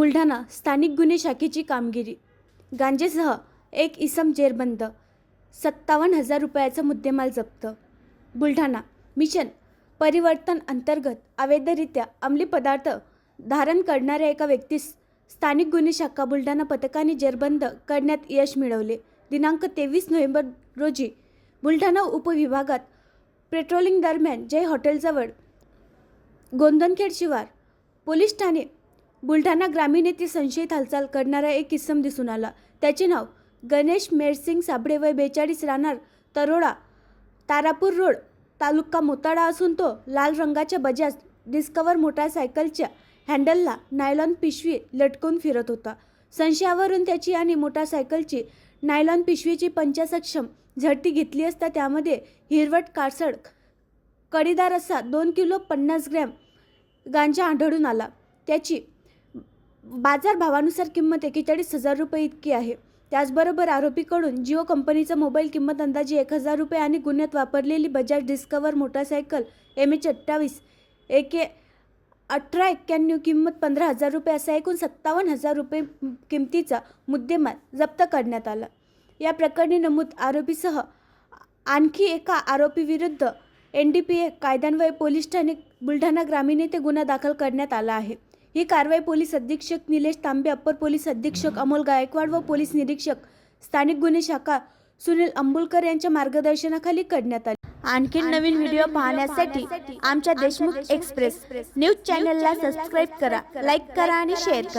बुलढाणा स्थानिक गुन्हे शाखेची कामगिरी. गांजेसह एक इसम जेरबंद सत्तावन्न हजार रुपयाचा मुद्देमाल जप्त. बुलढाणा मिशन परिवर्तन अंतर्गत अवैधरित्या अंमली पदार्थ धारण करणाऱ्या एका व्यक्तीस स्थानिक गुन्हे शाखा बुलढाणा पथकाने जेरबंद करण्यात यश मिळवले. दिनांक तेवीस नोव्हेंबर रोजी बुलढाणा उपविभागात पेट्रोलिंग दरम्यान जय हॉटेलजवळ गोंदनखेड शिवार पोलीस ठाणे बुलढाणा ग्रामीण येथे संशयित हालचाल करणारा एक किस्सम दिसून आला. त्याचे नाव गणेश मेरसिंग साबळे वय बेचाळीस राहणार तरोडा तारापूर रोड तालुका मोताडा असून तो लाल रंगाच्या बजाज डिस्कवर मोटारसायकलच्या हँडलला नायलॉन पिशवी लटकून फिरत होता. संशयावरून त्याची आणि मोटारसायकलची नायलॉन पिशवीची पंचासक्षम झडती घेतली असता त्यामध्ये हिरवट कासड कडीदार असा दोन किलो पन्नास ग्रॅम गांजा आढळून आला. त्याची बाजार भावानुसार किंमत एकेचाळीस हजार रुपये इतकी आहे. त्याचबरोबर आरोपीकडून जिओ कंपनीचा मोबाईल किंमत अंदाजे एक हजार रुपये आणि गुन्ह्यात वापरलेली Bajaj Discover motorcycle M H अठ्ठावीस एके अठरा एक्क्याण्णव किंमत पंधरा हजार रुपये असा एकूण सत्तावन्न हजार रुपये किमतीचा मुद्देमाल जप्त करण्यात आला. या प्रकरणी नमूद आरोपीसह आणखी एका आरोपीविरुद्ध एन डी पी ए कायद्यान्वये पोलीस ठाणे बुलढाणा ग्रामीण येथे गुन्हा दाखल करण्यात आला आहे. ही कारवाई पोलीस अधीक्षक निलेश तांबे अप्पर पोलीस अधीक्षक अमोल गायकवाड व पोलीस निरीक्षक स्थानिक गुन्हे शाखा सुनील अंबुलकर यांच्या मार्गदर्शनाखाली करण्यात आली. आणखी नवीन व्हिडिओ पाहण्यासाठी आमच्या देशमुख एक्सप्रेस न्यूज चॅनलला सबस्क्राईब करा लाईक करा आणि शेअर करा.